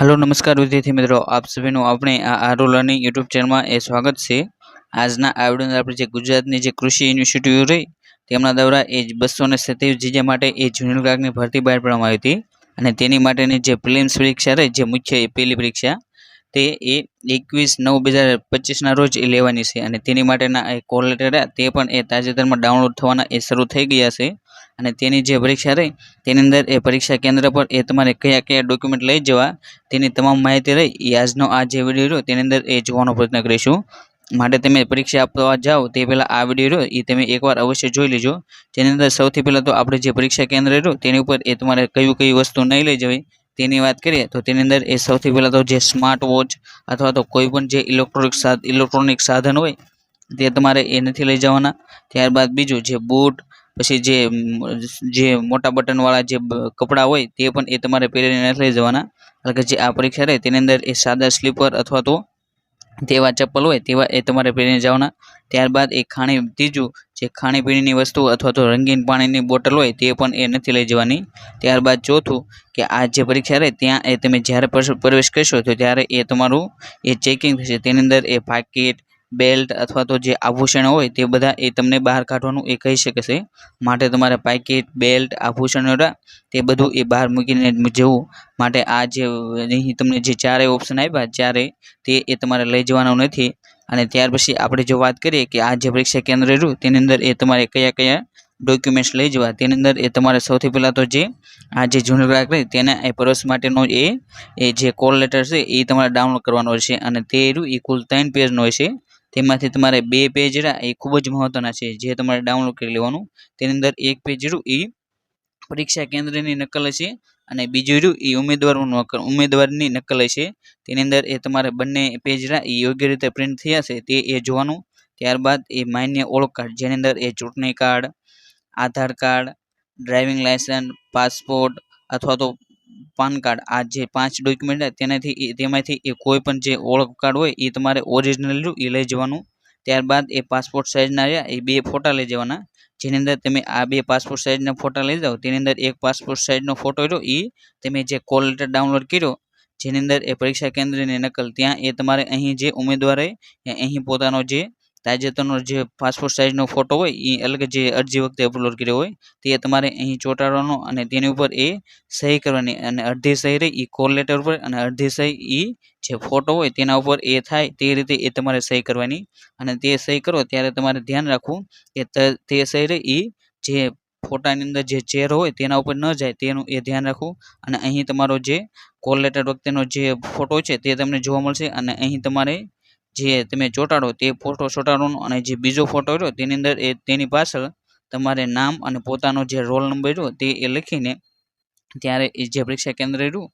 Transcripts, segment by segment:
Hello નમસ્કાર વિદ્યાર્થી મિત્રો. આપ સભીનું આપણે આ આરો લર્નિંગ યુટ્યુબ ચેનલમાં એ સ્વાગત છે. આજના આ વિડીયોની આપણે જે ગુજરાતની જે કૃષિ યુનિવર્સિટીઓ રહી તેમના દ્વારા એ બસો ને સત્યાવીસ જીજે માટે એ જુનિયર ક્લાર્કની ભરતી બહાર પાડવામાં આવી હતી. અને તેની માટેની જે પ્રિલિમ્સ પરીક્ષા રહી, જે મુખ્ય પહેલી પરીક્ષા, તે એ એકવીસ નવ બે હજાર પચીસના રોજ એ લેવાની છે. અને તેની માટેના એ કોલ લેટર તે પણ એ તાજેતરમાં ડાઉનલોડ થવાના એ શરૂ થઈ ગયા છે. અને તેની જે પરીક્ષા રહી, તેની અંદર એ પરીક્ષા કેન્દ્ર પર એ તમારે કયા કયા ડોક્યુમેન્ટ લઈ જવા, તેની તમામ માહિતી રહી એ આજનો આ જે વીડિયો રહ્યો, તેની અંદર એ જોવાનો પ્રયત્ન કરીશું. માટે તમે પરીક્ષા આપવા જાઓ, તે પહેલાં આ વીડિયો રહ્યો એ તમે એકવાર અવશ્ય જોઈ લેજો. તેની અંદર સૌથી પહેલાં તો આપણે જે પરીક્ષા કેન્દ્ર રહ્યું, તેની ઉપર એ તમારે કયું કઈ વસ્તુ નહીં લઈ જવી, તેની વાત કરીએ, તો તેની અંદર એ સૌથી પહેલાં તો જે સ્માર્ટ વોચ અથવા તો કોઈ પણ જે ઇલેક્ટ્રોનિક ઇલેક્ટ્રોનિક સાધન હોય, તે તમારે એ નથી લઈ જવાના. ત્યારબાદ બીજું જે બૂટ પછી જે જે મોટા બટનવાળા જે કપડાં હોય તે પણ એ તમારે પહેરીને નથી લઈ જવાના. કારણ કે જે આ પરીક્ષા રહે તેની અંદર એ સાદા સ્લીપર અથવા તો તેવા ચપ્પલ હોય તેવા એ તમારે પહેરીને જવાના. ત્યારબાદ એ ખાણી, ત્રીજું જે ખાણીપીણીની વસ્તુ અથવા તો રંગીન પાણીની બોટલ હોય તે પણ એ નથી લઈ જવાની. ત્યારબાદ ચોથું કે આ જે પરીક્ષા રહે ત્યાં એ તમે જ્યારે પ્રવેશ કરશો તો ત્યારે એ તમારું એ ચેકિંગ થશે. તેની અંદર એ પાકીટ બેલ્ટ અથવા તો જે આભૂષણો હોય તે બધા એ તમને બહાર કાઢવાનું એ કહી શકે છે. માટે તમારે પાકીટ બેલ્ટ આભૂષણો તે બધું એ બહાર મૂકીને જવું. માટે આ જે અહીં તમને જે ચારેય ઓપ્શન આપ્યા ચારે તે એ તમારે લઈ જવાનું નથી. અને ત્યાર પછી આપણે જો વાત કરીએ કે આ જે પરીક્ષા કેન્દ્ર રહ્યું તેની અંદર એ તમારે કયા કયા ડોક્યુમેન્ટ્સ લઈ જવા? તેની અંદર એ તમારે સૌથી પહેલાં તો જે, આ જે જૂનું ગ્રાહક રહે, તેના એ પરસ માટેનો એ એ જે કોલ લેટર છે, એ તમારે ડાઉનલોડ કરવાનો હોય છે. અને તે એ કુલ ત્રણ પેજનો હોય છે તેમાંથી તમારે બે પેજ રહ્યા, એ ખૂબ જ મહત્ત્વના છે, જે તમારે ડાઉનલોડ કરી લેવાનું. તેની અંદર એક પેજ રહ્યું એ પરીક્ષા કેન્દ્રની નકલ હશે અને બીજું રહ્યું એ ઉમેદવારનું ઉમેદવારની નકલ હશે તેની અંદર એ તમારે બંને પેજ રહ્યા એ યોગ્ય રીતે પ્રિન્ટ થયા છે, તે એ જોવાનું. ત્યારબાદ એ માન્ય ઓળખ કાર્ડ જેની અંદર એ ચૂંટણી card Aadhaar card driving licence passport અથવા તો પાન કાર્ડ, આ જે પાંચ ડોક્યુમેન્ટ તેનાથી તેમાંથી એ કોઈ પણ જે ઓળખ કાર્ડ હોય, એ તમારે ઓરિજિનલ એ લઈ જવાનું. ત્યારબાદ એ પાસપોર્ટ સાઇઝના રહ્યા, એ બે ફોટા લઈ જવાના. જેની અંદર તમે આ બે પાસપોર્ટ સાઇઝના ફોટા લઈ જાઓ, તેની અંદર એક પાસપોર્ટ સાઇઝનો ફોટો રહ્યો એ તમે જે કોલ લેટર ડાઉનલોડ કર્યો, જેની અંદર એ પરીક્ષા કેન્દ્રની નકલ, ત્યાં એ તમારે અહીં જે ઉમેદવારે અહીં પોતાનો જે તાજેતરનો જે પાસપોર્ટ સાઇઝનો ફોટો હોય એ અલગ જે અરજી વખતે અપલોડ કર્યો હોય, તે તમારે અહીં ચોંટાડવાનો અને તેની ઉપર એ સહી કરવાની અને અડધી સહી રહી એ કોલ લેટર ઉપર અને અડધી સહી એ જે ફોટો હોય તેના ઉપર એ થાય તે રીતે એ તમારે સહી કરવાની. અને તે સહી કરો ત્યારે તમારે ધ્યાન રાખવું કે તે સહી રહી એ જે ફોટાની અંદર જે ચહેરો હોય તેના ઉપર ન જાય તેનું એ ધ્યાન રાખવું. અને અહીં તમારો જે કોલ લેટર વખતેનો જે ફોટો છે તે તમને જોવા મળશે અને અહીં તમારે જે તમે ચોંટાડો તે ફોટો ચોંટાડવાનો અને જે બીજો ફોટો રહ્યો તેની અંદર એ તેની પાછળ તમારે નામ અને પોતાનો જે રોલ નંબર રહ્યો તે એ લખીને ત્યારે એ જે પરીક્ષા કેન્દ્ર રહ્યું,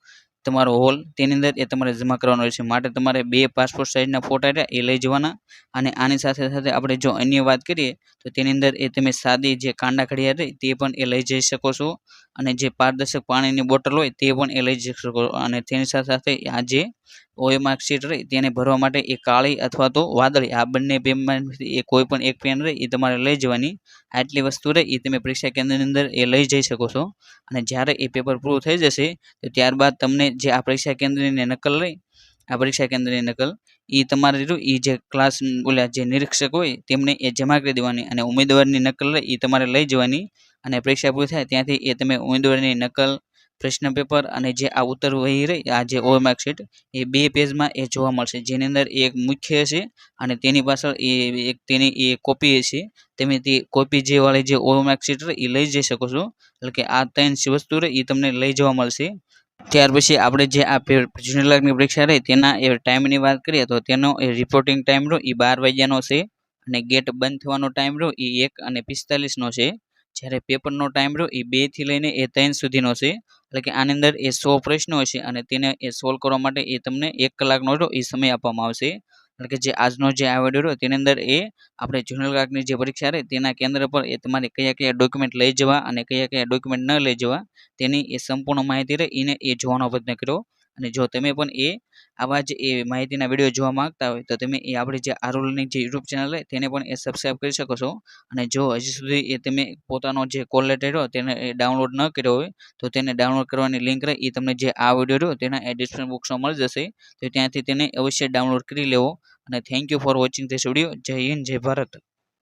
તમારો હોલ તેની અંદર એ તમારે જમા કરવાનો રહેશે. માટે તમારે બે પાસપોર્ટ સાઇઝના ફોટા રહ્યા એ લઈ જવાના અને આની સાથે સાથે આપણે જો અન્ય વાત કરીએ, તો તેની અંદર એ તમે સાદી જે કાંડા ઘડિયાળ રહી તે પણ એ લઈ જઈ શકો છો. અને જે પારદર્શક પાણીની બોટલ હોય તે પણ એ લઈ જઈ શકો અને તેની સાથે સાથે આ જે ઓએ માર્કશીટ રહે તેને ભરવા માટે એ કાળી અથવા તો વાદળી, આ બંને પેનમાંથી એ કોઈ પણ એક પેન રહે એ તમારે લઈ જવાની આટલી વસ્તુ રહે એ તમે પરીક્ષા કેન્દ્રની અંદર એ લઈ જઈ શકો છો. અને જ્યારે એ પેપર પૂરું થઈ જશે તો ત્યારબાદ તમને જે આ પરીક્ષા કેન્દ્રની નકલ રહી, આ પરીક્ષા કેન્દ્રની નકલ એ તમારે એ જે ક્લાસ બોલ્યા જે નિરીક્ષક હોય તેમને એ જમા કરી દેવાની અને ઉમેદવારની નકલ એ તમારે લઈ જવાની અને પરીક્ષા પૂરી થાય ત્યાંથી એ તમે ઉમેદવારની નકલ, પ્રશ્ન પેપર અને જે આ ઉત્તર વહી રહી, આ જે ઓવર માર્કશીટ, એ બે પેજમાં એ જોવા મળશે. જેની અંદર એક મુખ્ય છે અને તેની પાછળ એ એક તેની એ કોપી છે. તમે તે કોપી જે વાળી જે ઓવર માર્કશીટ રહે, એ લઈ જઈ શકો છો. એટલે કે આ ત્રણ વસ્તુ રહે, એ તમને લઈ જવા મળશે. ત્યાર પછી આપણે જે આ જુનિયર લાગની પરીક્ષા રહી, તેના એ ટાઈમની વાત કરીએ તો તેનો એ રિપોર્ટિંગ ટાઈમ રહ્યો એ બાર વાગ્યાનો છે અને ગેટ બંધ થવાનો ટાઈમ રહ્યો એ એક અને પિસ્તાલીસનો છે. જ્યારે પેપરનો ટાઈમ રહ્યો, એ બેથી લઈને એ ત્રણ સુધીનો છે. એટલે કે આની અંદર એ સો પ્રશ્નો હશે અને તેને એ સોલ્વ કરવા માટે એ તમને એક કલાકનો એ સમય આપવામાં આવશે. એટલે કે જે આજનો જે આ વીડિયો રહ્યો, તેની અંદર એ આપણે જુનિયર ક્લાર્કની જે પરીક્ષા રહે, તેના કેન્દ્ર પર એ તમારે કયા કયા ડોક્યુમેન્ટ લઈ જવા અને કયા કયા ડોક્યુમેન્ટ ન લઈ જવા, તેની એ સંપૂર્ણ માહિતી રહે, એને એ જોવાનો પ્રયત્ન કર્યો. અને જો તમે પણ એ આવા જ એ માહિતીના વીડિયો જોવા માંગતા હોય તો તમે એ આપણી જે આરોલની જે યુટ્યુબ ચેનલ છે તેને પણ એ સબસ્ક્રાઈબ કરી શકો છો. અને જો હજી સુધી એ તમે પોતાનો જે કોલ લેટર રહ્યો તેને ડાઉનલોડ ન કર્યો હોય તો તેને ડાઉનલોડ કરવાની લિંક રહે એ તમને જે આ વીડિયો રહ્યો તેના એ ડિસ્ક્રિપ્શન બોક્સમાં મળી જશે. તો ત્યાંથી તેને અવશ્ય ડાઉનલોડ કરી લેવો. અને thank you for watching this video જય હિન્દ, જય ભારત.